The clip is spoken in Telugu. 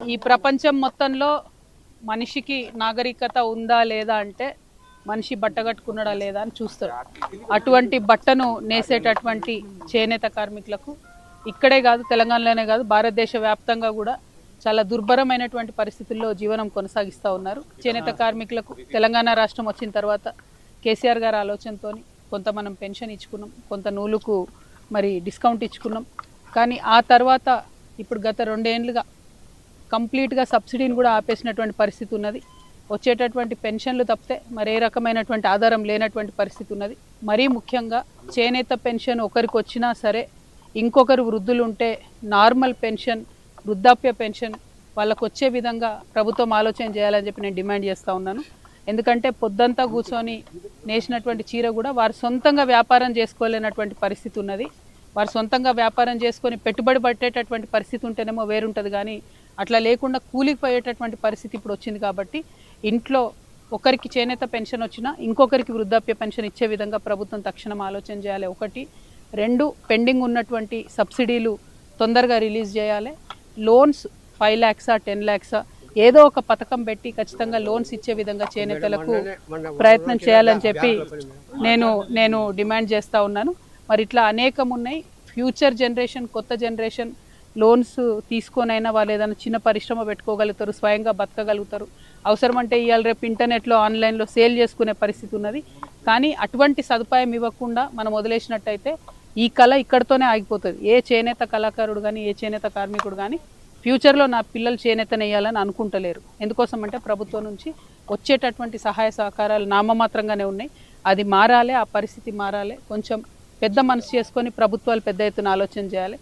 ఈ ప్రపంచం మొత్తంలో మనిషికి నాగరికత ఉందా లేదా అంటే మనిషి బట్ట కట్టుకున్నాడా లేదా అని చూస్తాడు అటువంటి బట్టను నేసేటటువంటి చేనేత కార్మికులకు ఇక్కడే కాదు తెలంగాణలోనే కాదు భారతదేశ వ్యాప్తంగా కూడా చాలా దుర్భరమైనటువంటి పరిస్థితుల్లో జీవనం కొనసాగిస్తూ ఉన్నారు. చేనేత కార్మికులకు తెలంగాణ రాష్ట్రం వచ్చిన తర్వాత కేసీఆర్ గారి ఆలోచనతో కొంత మనం పెన్షన్ ఇచ్చుకున్నాం కొంత నూలుకు మరి డిస్కౌంట్ ఇచ్చుకున్నాం. కానీ ఆ తర్వాత ఇప్పుడు గత రెండేండ్లుగా కంప్లీట్గా సబ్సిడీని కూడా ఆపేసినటువంటి పరిస్థితి ఉన్నది. వచ్చేటటువంటి పెన్షన్లు తప్పితే మరి ఏ రకమైనటువంటి ఆధారం లేనటువంటి పరిస్థితి ఉన్నది. మరీ ముఖ్యంగా చేనేత పెన్షన్ ఒకరికి వచ్చినా సరే ఇంకొకరు వృద్ధులు ఉంటే నార్మల్ పెన్షన్ వృద్ధాప్య పెన్షన్ వాళ్ళకు వచ్చే విధంగా ప్రభుత్వం ఆలోచన చేయాలని చెప్పి నేను డిమాండ్ చేస్తూ ఉన్నాను. ఎందుకంటే పొద్దంతా కూర్చొని నేసినటువంటి చీర కూడా వారు సొంతంగా వ్యాపారం చేసుకోలేనటువంటి పరిస్థితి ఉన్నది. వారు సొంతంగా వ్యాపారం చేసుకొని పెట్టుబడి పట్టేటటువంటి పరిస్థితి ఉంటేనేమో వేరుంటుంది కానీ అట్లా లేకుండా కూలికి పోయేటటువంటి పరిస్థితి ఇప్పుడు వచ్చింది కాబట్టి ఇంట్లో ఒకరికి చేనేత పెన్షన్ వచ్చినా ఇంకొకరికి వృద్ధాప్య పెన్షన్ ఇచ్చే విధంగా ప్రభుత్వం తక్షణం ఆలోచన చేయాలి. ఒకటి. రెండు. పెండింగ్ ఉన్నటువంటి సబ్సిడీలు తొందరగా రిలీజ్ చేయాలి. లోన్స్ ఫైవ్ ల్యాక్సా టెన్ ల్యాక్సా ఏదో ఒక పథకం పెట్టి ఖచ్చితంగా లోన్స్ ఇచ్చే విధంగా చేనేతలకు ప్రయత్నం చేయాలని చెప్పి నేను నేను డిమాండ్ చేస్తూ ఉన్నాను. మరి ఇట్లా అనేకం ఉన్నాయి. ఫ్యూచర్ జనరేషన్ కొత్త జనరేషన్ లోన్స్ తీసుకొనైనా వాళ్ళు ఏదైనా చిన్న పరిశ్రమ పెట్టుకోగలుగుతారు స్వయంగా బతకగలుగుతారు. అవసరం అంటే ఇవాళ రేపు ఇంటర్నెట్లో ఆన్లైన్లో సేల్ చేసుకునే పరిస్థితి ఉన్నది. కానీ అటువంటి సదుపాయం ఇవ్వకుండా మనం వదిలేసినట్టయితే ఈ కళ ఇక్కడితోనే ఆగిపోతుంది. ఏ చేనేత కళాకారుడు కానీ ఏ చేనేత కార్మికుడు కానీ ఫ్యూచర్లో నా పిల్లలు చేనేత అనుకుంటలేరు. ఎందుకోసం అంటే ప్రభుత్వం నుంచి వచ్చేటటువంటి సహాయ సహకారాలు నామమాత్రంగానే ఉన్నాయి. అది మారాలి ఆ పరిస్థితి మారాలి. కొంచెం పెద్ద మనసు చేసుకొని ప్రభుత్వాలు పెద్ద ఎత్తున ఆలోచన చేయాలి.